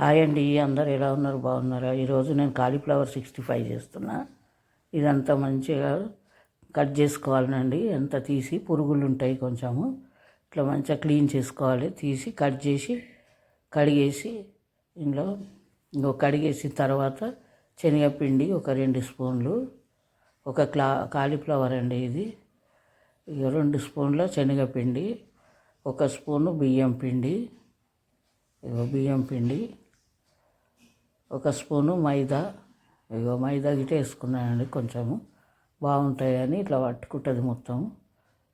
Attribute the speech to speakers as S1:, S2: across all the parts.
S1: Hi అండి అందరు ఎలా ఉన్నారు? బాగున్నారా? ఈరోజు నేను కాలీఫ్లవర్ సిక్స్టీ ఫైవ్ చేస్తున్నా. ఇదంతా మంచిగా కట్ చేసుకోవాలండి ఎంత తీసి పురుగులు ఉంటాయి కొంచెము. ఇట్లా మంచిగా క్లీన్ చేసుకోవాలి. తీసి కట్ చేసి కడిగేసి ఇందులో ఇంకో కడిగేసిన తర్వాత శనగపిండి ఒక రెండు స్పూన్లు. ఒక క్లా కాలీఫ్లవర్ అండి ఇది. రెండు స్పూన్ల శనగపిండి. ఒక స్పూను బియ్యం పిండి. బియ్యం పిండి. ఒక స్పూను మైదా. ఇగో మైదా గిట్ట వేసుకున్నానండి కొంచెము. బాగుంటాయని ఇట్లా పట్టుకుంటుంది మొత్తం.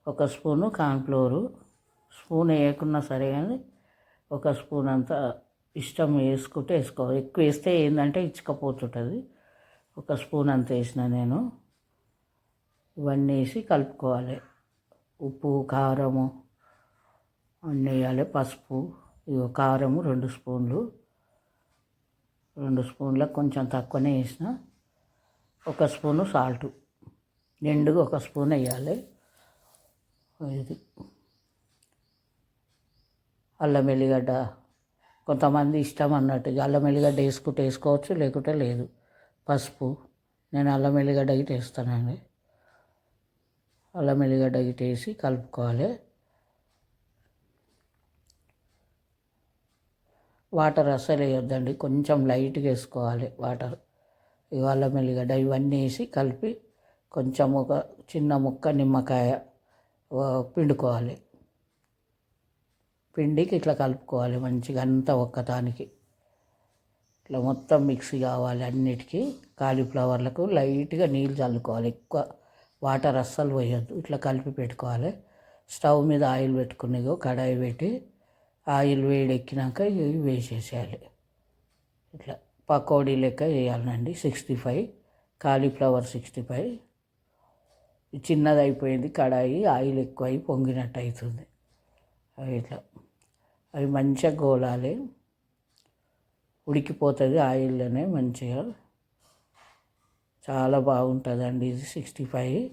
S1: ఒక స్పూను కార్న్ఫ్లోరు. స్పూన్ వేయకున్నా సరే కానీ ఒక స్పూన్ అంతా ఇష్టం వేసుకుంటే వేసుకోవాలి. ఎక్కువ వేస్తే ఏంటంటే ఇచ్చకపోతుంటుంది. ఒక స్పూన్ అంత వేసిన నేను. ఇవన్నీ వేసి కలుపుకోవాలి. ఉప్పు కారము అన్నీ వేయాలి. పసుపు ఇగో కారము రెండు స్పూన్లు. రెండు స్పూన్లకు కొంచెం తక్కువనే వేసిన. ఒక స్పూను సాల్ట్. నిండుగా ఒక స్పూన్ వేయాలి. ఇది. అల్లం ఎల్లిగడ్డ. కొంతమంది ఇష్టం అన్నట్టుగా అల్లం ఎల్లిగడ్డ వేసుకుంటే వేసుకోవచ్చు లేకుంటే లేదు. పసుపు. నేను అల్లం ఎల్లిగడ్డ గిట్ట వేస్తానండి. అల్లం ఎల్లిగడ్డ గిట్ట వేసి కలుపుకోవాలి. వాటర్ అస్సలు వేయొద్దండి. కొంచెం లైట్గా వేసుకోవాలి వాటర్. ఇవాళ మెల్లిగడ్డ ఇవన్నీ వేసి కలిపి కొంచెం ఒక చిన్న ముక్క నిమ్మకాయ పిండుకోవాలి. పిండికి ఇట్లా కలుపుకోవాలి మంచిగా అంతా ఒక్కదానికి. ఇట్లా మొత్తం మిక్సీ కావాలి అన్నిటికీ. కాలీఫ్లవర్లకు లైట్గా నీళ్ళు చల్లుకోవాలి. ఎక్కువ వాటర్ అస్సలు పోయొద్దు. ఇట్లా కలిపి పెట్టుకోవాలి. స్టవ్ మీద ఆయిల్ పెట్టుకునేగో కడాయి పెట్టి ఆయిల్ వేడెక్కినాక ఇవి వేసేసేయాలి. ఇట్లా పకోడీ లెక్క వేయాలండి sixty five cauliflower sixty five. చిన్నది అయిపోయింది కడాయి ఆయిల్ ఎక్కువ అయి పొంగినట్టు అవుతుంది అవి ఇట్లా అవి మంచిగా గోలాలి. ఉడికిపోతుంది ఆయిల్లోనే మంచిగా. చాలా బాగుంటుందండి ఇది సిక్స్టీ ఫైవ్.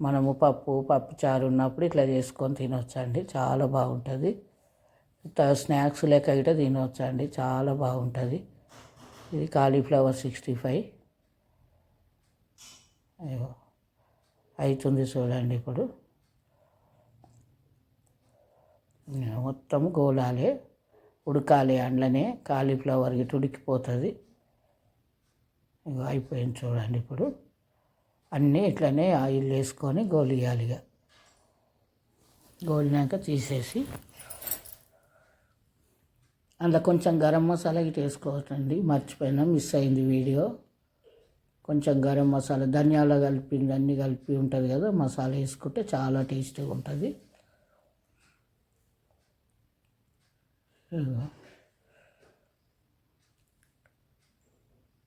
S1: మనము పప్పు పప్పు చారు ఉన్నప్పుడు ఇట్లా చేసుకొని తినొచ్చండి చాలా బాగుంటుంది. స్నాక్స్ లెక్క గిట్ట తినవచ్చు అండి చాలా బాగుంటుంది. ఇది కాలీఫ్లవర్ సిక్స్టీ ఫైవ్. అయ్యో అవుతుంది చూడండి ఇప్పుడు. మొత్తం గోలాలి ఉడకాలి అందులోనే కాలీఫ్లవర్ గిట్ట ఉడికిపోతుంది. ఇగో అయిపోయింది చూడండి ఇప్పుడు. అన్నీ ఇట్లనే ఆయిల్ వేసుకొని గోలియాలి ఇక గోలినాక తీసేసి అందులో కొంచెం గరం మసాలా ఇటు వేసుకోవచ్చండి. మర్చిపోయినా మిస్ అయింది వీడియో. కొంచెం గరం మసాలా ధనియాలు కలిపింది అన్నీ కలిపి ఉంటుంది కదా మసాలా వేసుకుంటే చాలా టేస్టీగా ఉంటుంది.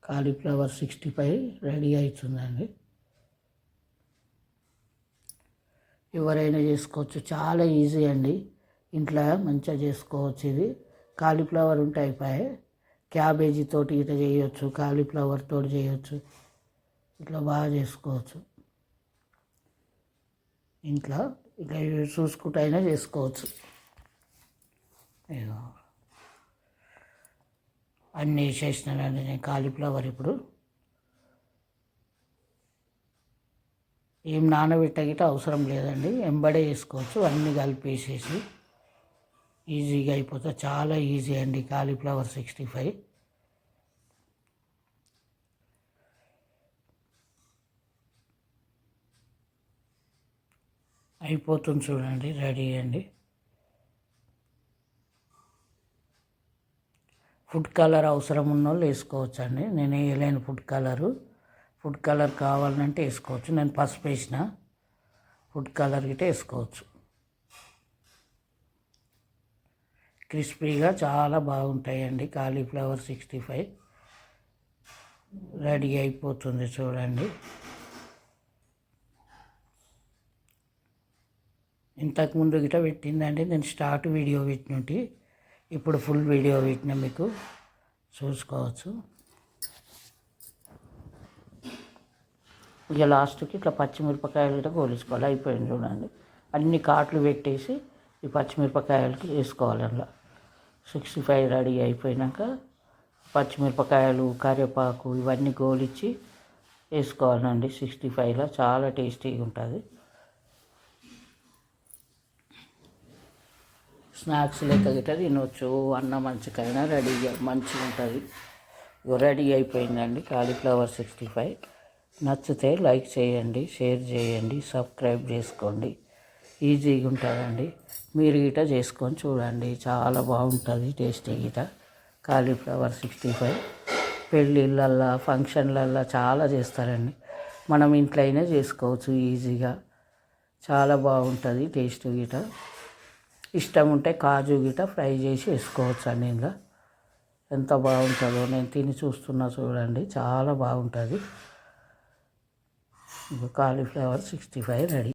S1: కాలీఫ్లవర్ సిక్స్టీ ఫైవ్ రెడీ అవుతుందండి. ఎవరైనా చేసుకోవచ్చు చాలా ఈజీ అండి. ఇంట్లో మంచిగా చేసుకోవచ్చు ఇది. కాలీఫ్లవర్ ఉంటాయి పాయే. క్యాబేజీ తోటి ఇట చేయొచ్చు కాలీఫ్లవర్ తోటి చేయొచ్చు. ఇట్లా బాగా చేసుకోవచ్చు. ఇంట్లో ఇట్లా చూసుకుంటూ అయినా చేసుకోవచ్చు అన్నీ చేసినానండి నేను కాలీఫ్లవర్ ఇప్పుడు. ఏం నానబెట్టగిట అవసరం లేదండి. ఎంబడే వేసుకోవచ్చు అన్నీ కలిపేసేసి. ఈజీగా అయిపోతుంది చాలా ఈజీ అండి కాలీఫ్లవర్ సిక్స్టీ ఫైవ్. అయిపోతుంది చూడండి రెడీ అండి. ఫుడ్ కలర్ అవసరం ఉన్న వాళ్ళు వేసుకోవచ్చండి. నేను వేయలేను ఫుడ్ కలరు. ఫుడ్ కలర్ కావాలంటే వేసుకోవచ్చు. నేను పసుపు వేసిన ఫుడ్ కలర్ గిట్ట వేసుకోవచ్చు. క్రిస్పీగా చాలా బాగుంటాయండి. Cauliflower sixty five. రెడీ అయిపోతుంది చూడండి. ఇంతకుముందు గిట పెట్టిందండి. నేను స్టార్ట్ వీడియో పెట్టినట్టు ఇప్పుడు ఫుల్ వీడియో పెట్టిన మీకు. చూసుకోవచ్చు. ఇక లాస్ట్కి ఇట్లా పచ్చిమిరపకాయలు కూడా కోలుసుకోవాలి. అయిపోయింది చూడండి. అన్ని కాట్లు పెట్టేసి ఈ పచ్చిమిరపకాయలకి వేసుకోవాలి అందులో. సిక్స్టీ ఫైవ్ రెడీ అయిపోయినాక పచ్చిమిరపకాయలు కరివేపాకు ఇవన్నీ గోలిచ్చి వేసుకోవాలండి. సిక్స్టీ ఫైవ్లో చాలా టేస్టీగా ఉంటుంది. స్నాక్స్ లెక్క గిట్ట తినొచ్చు. అన్న మంచికైనా రెడీగా మంచిగా ఉంటుంది. రెడీ అయిపోయిందండి కాలీఫ్లవర్ సిక్స్టీ ఫైవ్. నచ్చితే లైక్ చేయండి షేర్ చేయండి సబ్స్క్రైబ్ చేసుకోండి. ఈజీగా ఉంటుందండి. మీరు గిట చేసుకొని చూడండి. చాలా బాగుంటుంది టేస్టీ గిట కాలీఫ్లవర్ సిక్స్టీ ఫైవ్. పెళ్ళిళ్ళల్లో ఫంక్షన్లల్లో చాలా చేస్తారండి. మనం ఇంట్లో అయినా చేసుకోవచ్చు ఈజీగా. చాలా బాగుంటుంది టేస్ట్ గిట ఇష్టం ఉంటే కాజు గిట ఫ్రై చేసి వేసుకోవచ్చు అండి ఇంకా ఎంత బాగుంటుందో నేను తిని చూస్తున్నా చూడండి. చాలా బాగుంటుంది. Cauliflower sixty five ready.